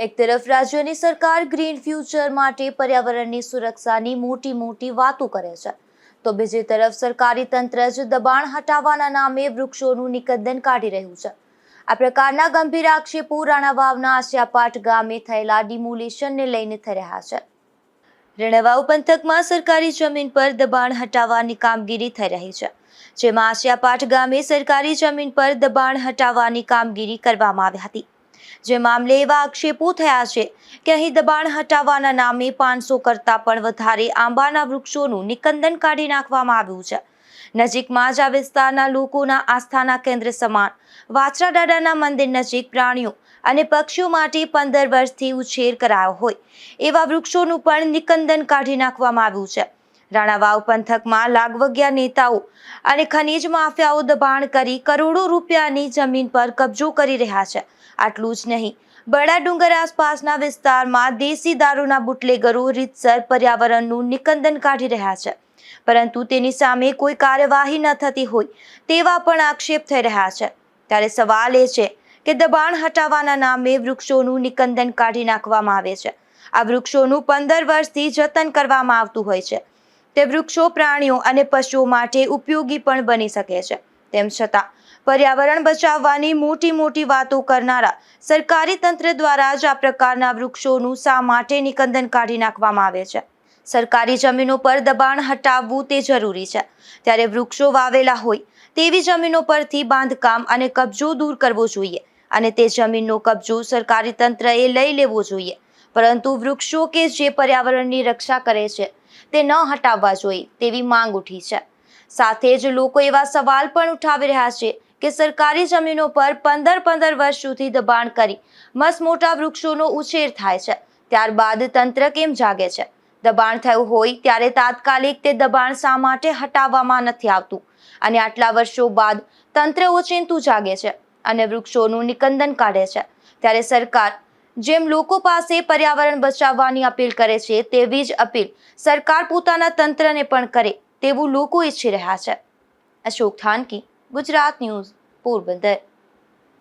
એક તરફ રાજ્યની સરકાર ગ્રીન ફ્યુચર માટે પર્યાવરણની સુરક્ષાની મોટી મોટી વાતો કરે છે. તો બીજી તરફ સરકારી તંત્ર જ દબાણ હટાવવાના નામે વૃક્ષોનું નિકંદન કાઢી રહ્યું છે. આ પ્રકારના ગંભીર આક્ષેપો રાણા વાવના આસિયાપાટ ગામે થયેલા ડિમોલેશનને લઈને થઈ રહ્યા છે. રેણવાવ પંથકમાં સરકારી જમીન પર દબાણ હટાવવાની કામગીરી થઈ રહી છે. જેમાં આસિયાપાટ ગામે સરકારી જમીન પર દબાણ હટાવવાની કામગીરી કરવામાં આવી હતી. જે મામલે એવા આક્ષેપો થયા છે કે અહીં દબાણ હટાવવાના નામે પાંચસો કરતાં પણ વધારે આંબાના વૃક્ષોનું નિકંદન કાઢી નાખવામાં આવ્યું છે. નજીકમાં જ આ વિસ્તારના લોકોના આસ્થાના કેન્દ્ર સમાન વાછરા દાદાના મંદિર નજીક પ્રાણીઓ અને પક્ષીઓ માટે પંદર વર્ષથી ઉછેર કરાયો હોય એવા વૃક્ષોનું પણ નિકંદન કાઢી નાખવામાં આવ્યું છે. રાણાવાવ પંથકમાં લાગવગ્યા નેતાઓ અને ખનીજ માફિયાઓ દબાણ કરી કરોડો રૂપિયાની જમીન પર કબજો કરી રહ્યા છે. આટલું જ નહીં બડા ડુંગર આસપાસના વિસ્તારમાં દેશી દારૂના બુટલેગરો રીતસર પર્યાવરણનું નિકંદન કાઢી રહ્યા છે. પરંતુ તેની સામે કોઈ કાર્યવાહી ન થતી હોય તેવા પણ આક્ષેપ થઈ રહ્યા છે. ત્યારે સવાલ એ છે કે દબાણ હટાવવાના નામે વૃક્ષોનું નિકંદન કાઢી નાખવામાં આવે છે. આ વૃક્ષોનું પંદર વર્ષથી જતન કરવામાં આવતું હોય છે. તે વૃક્ષો, પ્રાણીઓ અને પશુઓ માટે ઉપયોગી પણ બની શકે છે. તેમ છતાં, પર્યાવરણ બચાવવાની મોટી મોટી વાતો કરનારા સરકારી તંત્ર દ્વારા જ આ પ્રકારના વૃક્ષોનું શા માટે નિકંદન કાઢી નાખવામાં આવે છે? સરકારી જમીનો પર દબાણ હટાવવું તે જરૂરી છે. ત્યારે વૃક્ષો વાવેલા હોય, તેવી જમીનો પરથી બાંધકામ અને કબજો દૂર કરવો જોઈએ અને તે જમીનનો કબજો સરકારી તંત્રએ લઈ લેવો જોઈએ. પરંતુ વૃક્ષો કે જે પર્યાવરણની રક્ષા કરે છે તે ન હટાવવા જોઈએ તેવી માંગ ઉઠી છે. સાથે જ લોકો એવા સવાલ પણ ઉઠાવી રહ્યા છે કે સરકારી જમીનો પર પંદર પંદર વર્ષ સુધી દબાણ કરી મસ મોટા વૃક્ષોનો ઉછેર થાય છે. ત્યારબાદ તંત્ર કેમ જાગે છે? દબાણ થયું હોય ત્યારે તાત્કાલિક તે દબાણ શા માટે હટાવવામાં નથી આવતું? અને આટલા વર્ષો બાદ તંત્ર ઓચિંતું જાગે છે અને વૃક્ષોનું નિકંદન કાઢે છે. ત્યારે સરકાર જેમ લોકો પાસે પર્યાવરણ બચાવવાની અપીલ કરે છે, તેવી જ અપીલ સરકાર પોતાના તંત્રને પણ કરે, તેવું લોકો ઈચ્છી રહ્યા છે. અશોક થાનકી, ગુજરાત ન્યૂઝ, પોરબંદર.